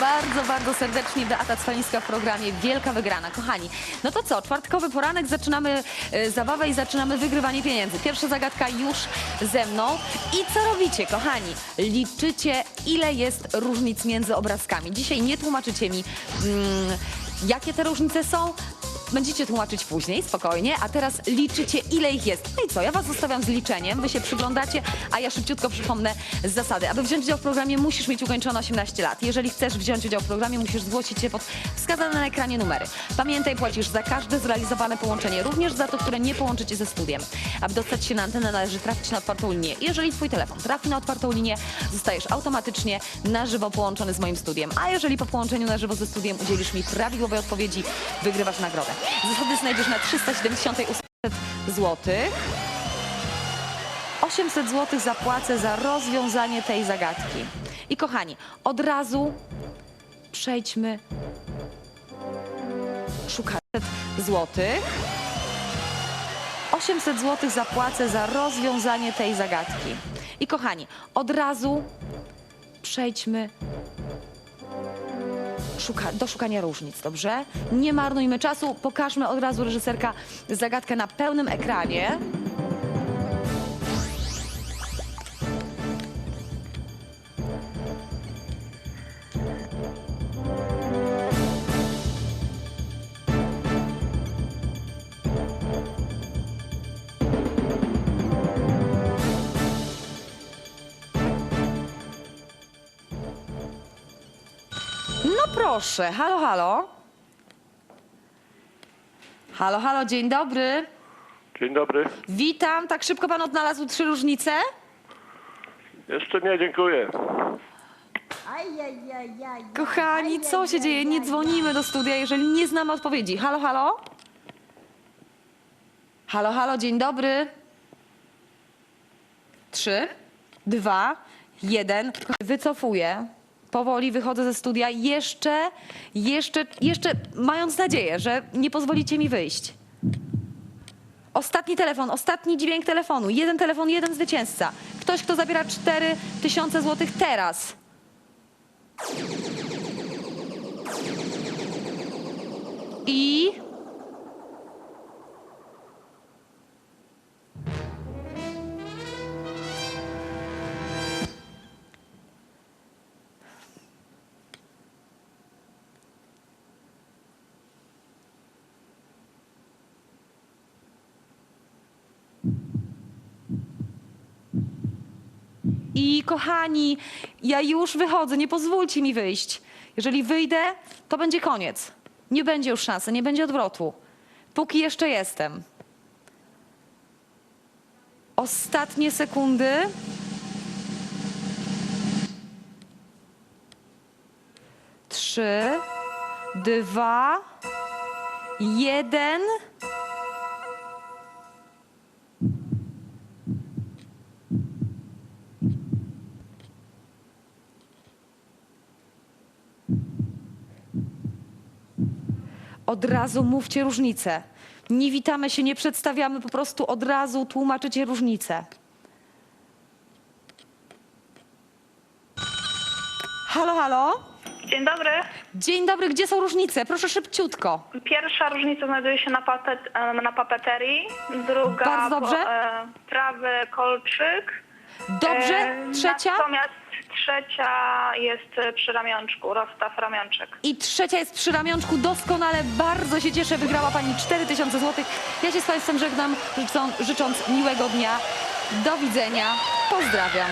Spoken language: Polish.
bardzo, bardzo serdecznie. Beata Cwalińska w programie Wielka Wygrana. Kochani, no to co? Czwartkowy poranek, zaczynamy e, zabawę i zaczynamy wygrywanie pieniędzy. Pierwsza zagadka już ze mną. I co robicie, kochani? Liczycie, ile jest różnic między obrazkami. Dzisiaj nie tłumaczycie mi, mm, jakie te różnice są. Będziecie tłumaczyć później, spokojnie, a teraz liczycie, ile ich jest. No i co, ja was zostawiam z liczeniem, wy się przyglądacie, a ja szybciutko przypomnę zasady. Aby wziąć udział w programie, musisz mieć ukończone 18 lat. Jeżeli chcesz wziąć udział w programie, musisz zgłosić się pod wskazane na ekranie numery. Pamiętaj, płacisz za każde zrealizowane połączenie, również za to, które nie połączycie ze studiem. Aby dostać się na antenę, należy trafić na otwartą linię. Jeżeli twój telefon trafi na otwartą linię, zostajesz automatycznie na żywo połączony z moim studiem. A jeżeli po połączeniu na żywo ze studiem udzielisz mi prawidłowej odpowiedzi, wygrywasz nagrodę. Zasady znajdziesz na 378 zł. 800 zł zapłacę za rozwiązanie tej zagadki. I kochani, od razu przejdźmy. Szukać złotych. 800 zł zapłacę za rozwiązanie tej zagadki. I kochani, od razu przejdźmy szuka, do szukania różnic, dobrze? Nie marnujmy czasu, pokażmy od razu reżyserka zagadkę na pełnym ekranie. Proszę, halo, halo. Halo, halo, dzień dobry. Dzień dobry. Witam. Tak szybko pan odnalazł trzy różnice? Jeszcze nie, dziękuję. Kochani, co się dzieje? Nie dzwonimy do studia, jeżeli nie znamy odpowiedzi. Halo, halo? Halo, halo, dzień dobry. Trzy, dwa, jeden. Wycofuję. Powoli wychodzę ze studia, jeszcze, jeszcze, jeszcze mając nadzieję, że nie pozwolicie mi wyjść. Ostatni telefon, ostatni dźwięk telefonu. Jeden telefon, jeden zwycięzca. Ktoś, kto zabiera 4 tysiące złotych teraz. I kochani, ja już wychodzę, nie pozwólcie mi wyjść. Jeżeli wyjdę, to będzie koniec. Nie będzie już szansy, nie będzie odwrotu. Póki jeszcze jestem. Ostatnie sekundy. Trzy, dwa, jeden. Od razu mówcie różnice. Nie witamy się, nie przedstawiamy, po prostu od razu tłumaczycie różnice. Halo, halo. Dzień dobry. Dzień dobry, gdzie są różnice? Proszę szybciutko. Pierwsza różnica znajduje się na, papet, na papeterii, druga Bardzo dobrze. Po, e, prawy kolczyk. Dobrze, E, trzecia. Natomiast trzecia jest przy ramionczku, rozstaw ramionczek. I trzecia jest przy ramionczku, doskonale, bardzo się cieszę, wygrała Pani 4000 zł. Ja się z Państwem żegnam, życzą, życząc miłego dnia. Do widzenia, pozdrawiam.